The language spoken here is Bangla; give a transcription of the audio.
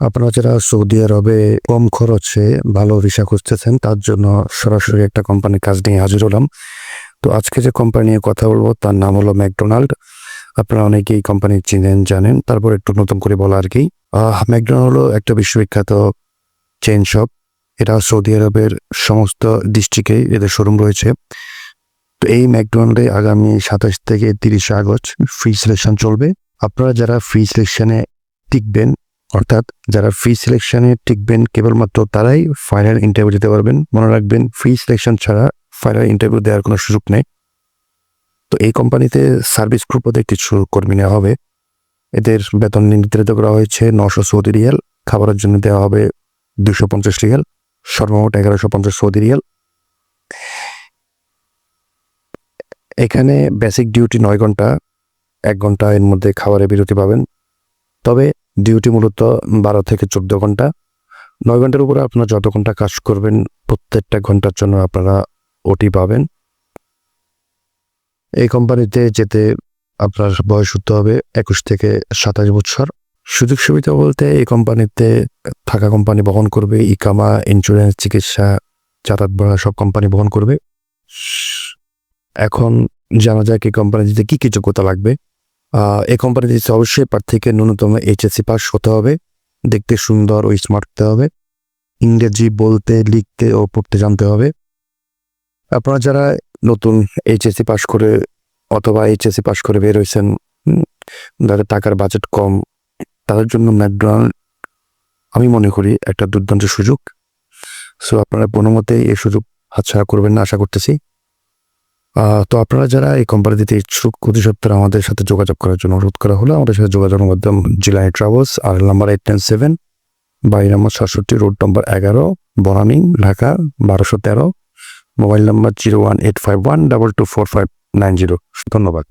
আপনারা যারা সৌদি আরবে কম খরচে ভালো ভিসা খুঁজতেছেন, তার জন্য সরাসরি একটা কোম্পানির কাজ নিয়ে হাজির হলাম। তো আজকে যে কোম্পানি নিয়ে কথা বলব, তার নাম হলো ম্যাকডোনাল্ড। আপনারা অনেকেই কোম্পানি চিনেন, জানেন, তারপর একটু নতুন করে বলা আর কি ম্যাকডোনাল্ড হলো একটা বিশ্ববিখ্যাত চেন শপ এটা সৌদি আরবের সমস্ত ডিস্ট্রিক্টে এদের শোরুম রয়েছে। তো এই ম্যাকডোনাল্ডে আগামী সাতাশ থেকে তিরিশে আগস্ট ফ্রি সিলেকশন চলবে। আপনারা যারা ফ্রি সিলেকশনে টিকবেন অর্থাৎ যারা ফ্রি সিলেকশনে টিকবেন কেবলমাত্র তারাই ফাইনাল ইন্টারভিউ দিতে পারবেন। মনে রাখবেন ফ্রি সিলেকশন ছাড়া ফাইনাল ইন্টারভিউ দেওয়ার কোনো সুযোগ নেই। তো এই কোম্পানিতে সার্ভিস গ্রুপ পদে কিছু কর্মী নেওয়া হবে। এদের বেতন নির্ধারিত করা হয়েছে নশো সৌদি রিয়াল। খাবারের জন্য দেওয়া হবে দুশো পঞ্চাশ রিয়াল। সর্বমোট এগারোশো পঞ্চাশ সৌদি রিয়াল। এখানে বেসিক ডিউটি নয় ঘণ্টা, এক ঘণ্টা এর মধ্যে খাবারের বিরতি পাবেন। তবে ডিউটি মূলত বারো থেকে চোদ্দ ঘণ্টা। নয় ঘণ্টার উপরে আপনারা যত ঘণ্টা কাজ করবেন, প্রত্যেকটা ঘণ্টার জন্য আপনারা ওটি পাবেন। এই কোম্পানিতে যেতে আপনার বয়স হতে হবে একুশ থেকে সাতাশ বছর। সুযোগ সুবিধা বলতে এই কোম্পানিতে থাকা কোম্পানি বহন করবে, ইকামা ইন্স্যুরেন্স চিকিৎসা, যাতায়াত ভাড়া সব কোম্পানি বহন করবে। এখন জানা যায় কি কোম্পানিতে কি কি যোগ্যতা লাগবে। এই কোম্পানিতে অবশ্যই প্রার্থীকে ন্যূনতম এইচএসসি পাস হতে হবে। দেখতে সুন্দর ও স্মার্ট হতে হবে। ইংরেজি বলতে, লিখতে ও পড়তে জানতে হবে। আপনারা যারা নতুন এইচএসসি পাস করে অথবা এইচএসসি পাস করে বের হয়েছেন যাদের টাকার বাজেট কম, তাদের জন্য ম্যাকডোনাল্ড, আমি মনে করি, একটা দুর্দান্ত সুযোগ। সো আপনারা কোনো মতেই এই সুযোগ হাতছাড়া করবেন না, আশা করতেছি। তো আপনারা যারা এই কোম্পানিতে ইচ্ছুক অতি সত্তর আমাদের সাথে যোগাযোগ করার জন্য অনুরোধ করা হলো। আমাদের সাথে যোগাযোগের মাধ্যম জিলাই ট্রাভেলস আর নাম্বার এইট নাইন সেভেন বাড়ি নম্বর সাতষট্টি রোড নম্বর এগারো, বনানী, ঢাকা, বারোশো তেরো mobile number zero one eight five one double two four five nine zero ধন্যবাদ।